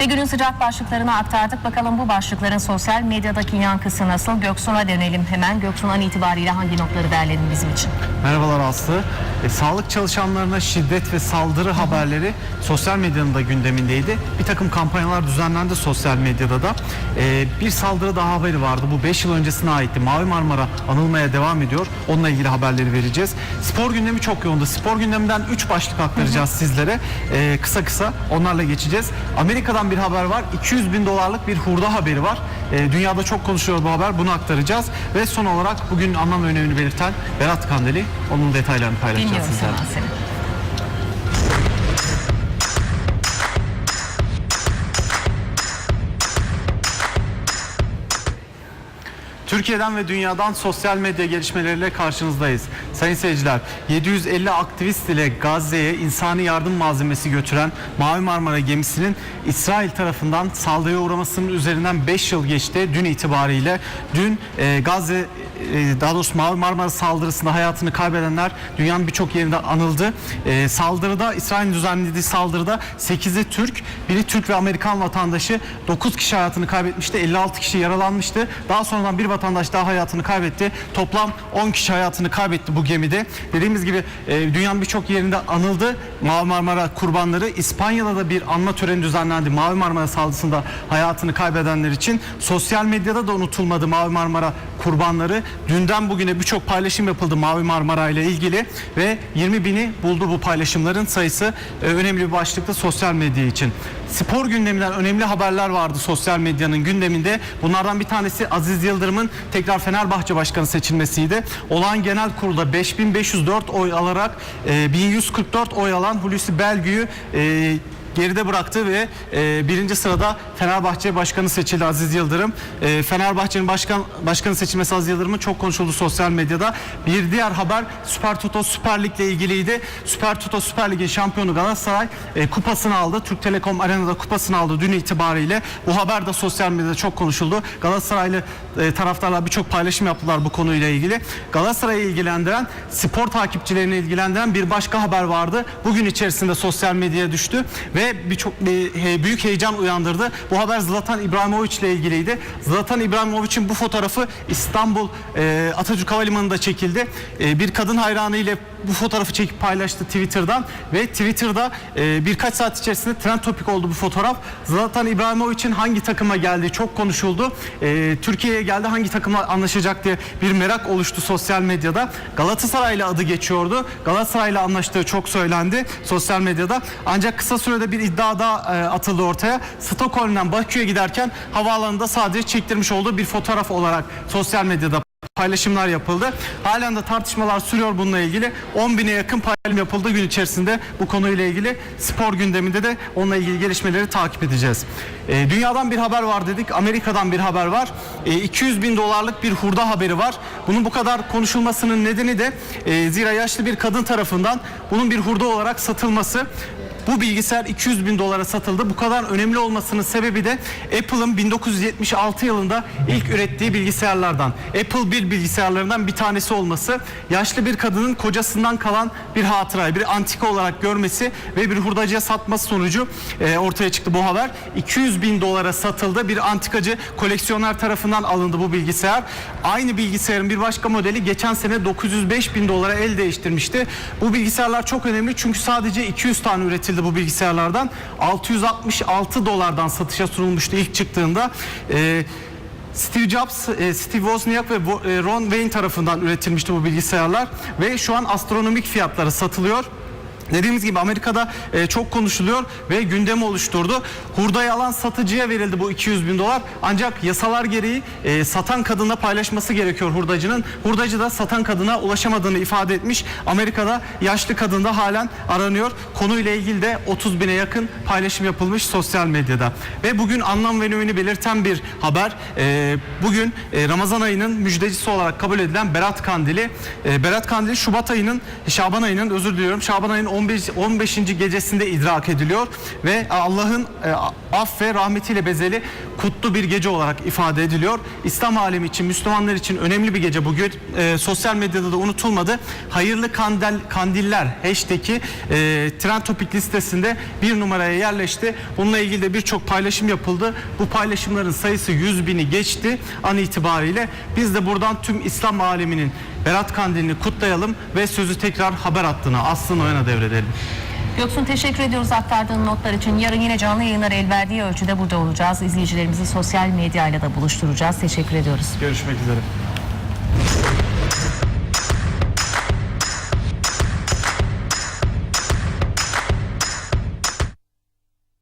Ve günün sıcak başlıklarını aktardık. Bakalım bu başlıkların sosyal medyadaki yankısı nasıl? Göksun'a dönelim hemen. Göksun an itibariyle hangi notları derledin bizim için? Merhabalar Aslı. E, sağlık çalışanlarına şiddet ve saldırı haberleri sosyal medyanın da gündemindeydi. Bir takım kampanyalar düzenlendi sosyal medyada da. E, bir saldırı daha haberi vardı. Bu 5 yıl öncesine aitti. Mavi Marmara anılmaya devam ediyor. Onunla ilgili haberleri vereceğiz. Spor gündemi çok yoğundu. Spor gündeminden 3 başlık aktaracağız sizlere. E, kısa kısa onlarla geçeceğiz. Amerika'dan bir haber var. 200 bin dolarlık bir hurda haberi var. E, dünyada çok konuşuyor bu haber. Bunu aktaracağız. Ve son olarak bugün anlam önemini belirten Berat Kandeli. Onun detaylarını paylaşacağız Dinliyorum sizlerle. Seni. Türkiye'den ve dünyadan sosyal medya gelişmeleriyle karşınızdayız. Sayın seyirciler, 750 aktivist ile Gazze'ye insani yardım malzemesi götüren Mavi Marmara gemisinin İsrail tarafından saldırıya uğramasının üzerinden 5 yıl geçti. Dün itibariyle dün e, Gazze e, daha doğrusu Mavi Marmara saldırısında hayatını kaybedenler dünyanın birçok yerinde anıldı. E, saldırıda İsrail'in düzenlediği saldırıda 8'i Türk, biri Türk ve Amerikan vatandaşı 9 kişi hayatını kaybetmişti. 56 kişi yaralanmıştı. Daha sonradan bir vatandaş daha hayatını kaybetti. Toplam 10 kişi hayatını kaybetti bu gemide. Dediğimiz gibi e, dünyanın birçok yerinde anıldı. Mavi Marmara kurbanları İspanya'da da bir anma töreni düzenlendi. Mavi Marmara saldırısında hayatını kaybedenler için sosyal medyada da unutulmadı Mavi Marmara kurbanları. Dünden bugüne birçok paylaşım yapıldı Mavi Marmara ile ilgili ve 20 bini buldu bu paylaşımların sayısı e, önemli bir başlıkta sosyal medya için. Spor gündeminden önemli haberler vardı sosyal medyanın gündeminde. Bunlardan bir tanesi Aziz Yıldırım'ın tekrar Fenerbahçe Başkanı seçilmesiydi. Olağan genel kurulda 5504 oy alarak e, 1144 oy alan Hulusi Belgü'yü e, geride bıraktı ve e, birinci sırada Fenerbahçe Başkanı seçildi Aziz Yıldırım. E, Fenerbahçe'nin başkan başkanı seçilmesi Aziz Yıldırım'ın çok konuşuldu sosyal medyada. Bir diğer haber Süper Toto Süper Lig ile ilgiliydi. Süper Toto Süper Lig'in şampiyonu Galatasaray e, kupasını aldı. Türk Telekom Arena'da kupasını aldı dün itibariyle. Bu haber de sosyal medyada çok konuşuldu. Galatasaraylı e, taraftarlar birçok paylaşım yaptılar bu konuyla ilgili. Galatasaray'ı ilgilendiren, spor takipçilerini ilgilendiren bir başka haber vardı. Bugün içerisinde sosyal medyaya düştü ve birçok bir, he- büyük heyecan uyandırdı. Bu haber Zlatan İbrahimovic ile ilgiliydi. Zlatan İbrahimovic'in bu fotoğrafı İstanbul e, Atatürk Havalimanı'nda çekildi. E, bir kadın hayranı ile bu fotoğrafı çekip paylaştı Twitter'dan ve Twitter'da e, birkaç saat içerisinde trend topik oldu bu fotoğraf. Zlatan İbrahimovic'in hangi takıma geldiği çok konuşuldu. E, Türkiye'ye geldi hangi takımla anlaşacak diye bir merak oluştu sosyal medyada. Galatasaray'la adı geçiyordu. Galatasaray'la anlaştığı çok söylendi sosyal medyada. Ancak kısa sürede bir iddia daha e, atıldı ortaya. Stockholm'dan Bakü'ye giderken havaalanında sadece çektirmiş olduğu bir fotoğraf olarak sosyal medyada paylaşımlar yapıldı. Halen de tartışmalar sürüyor bununla ilgili. 10 bine yakın paylaşım yapıldı gün içerisinde bu konuyla ilgili. Spor gündeminde de onunla ilgili gelişmeleri takip edeceğiz. Ee, dünyadan bir haber var dedik. Amerika'dan bir haber var. Ee, 200 bin dolarlık bir hurda haberi var. Bunun bu kadar konuşulmasının nedeni de e, zira yaşlı bir kadın tarafından bunun bir hurda olarak satılması. Bu bilgisayar 200 bin dolara satıldı. Bu kadar önemli olmasının sebebi de Apple'ın 1976 yılında ilk ürettiği bilgisayarlardan. Apple bir bilgisayarlarından bir tanesi olması. Yaşlı bir kadının kocasından kalan bir hatıra, bir antika olarak görmesi ve bir hurdacıya satması sonucu e, ortaya çıktı bu haber. 200 bin dolara satıldı. Bir antikacı koleksiyoner tarafından alındı bu bilgisayar. Aynı bilgisayarın bir başka modeli geçen sene 905 bin dolara el değiştirmişti. Bu bilgisayarlar çok önemli çünkü sadece 200 tane üretildi bu bilgisayarlardan. 666 dolardan satışa sunulmuştu ilk çıktığında. Ee, Steve Jobs, e, Steve Wozniak ve e, Ron Wayne tarafından üretilmişti bu bilgisayarlar ve şu an astronomik fiyatları satılıyor. Dediğimiz gibi Amerika'da e, çok konuşuluyor ve gündemi oluşturdu. Hurdayı alan satıcıya verildi bu 200 bin dolar. Ancak yasalar gereği e, satan kadınla paylaşması gerekiyor hurdacının. Hurdacı da satan kadına ulaşamadığını ifade etmiş. Amerika'da yaşlı kadın da halen aranıyor. Konuyla ilgili de 30 bine yakın paylaşım yapılmış sosyal medyada. Ve bugün anlam ve önemini belirten bir haber. E, bugün e, Ramazan ayının müjdecisi olarak kabul edilen Berat Kandili. E, Berat Kandili Şubat ayının, Şaban ayının özür diliyorum. Şaban ayının 15. 15. gecesinde idrak ediliyor ve Allah'ın e, aff ve rahmetiyle bezeli kutlu bir gece olarak ifade ediliyor. İslam alemi için, Müslümanlar için önemli bir gece bugün. E, sosyal medyada da unutulmadı. Hayırlı kandil, kandiller hashtag'i e, trend topik listesinde bir numaraya yerleşti. Bununla ilgili de birçok paylaşım yapıldı. Bu paylaşımların sayısı 100 bini geçti an itibariyle. Biz de buradan tüm İslam aleminin Berat Kandilini kutlayalım ve sözü tekrar haber hattına Aslı Noyan'a devredelim. Göksun teşekkür ediyoruz aktardığın notlar için. Yarın yine canlı yayınlar el verdiği ölçüde burada olacağız. İzleyicilerimizi sosyal medyayla da buluşturacağız. Teşekkür ediyoruz. Görüşmek üzere.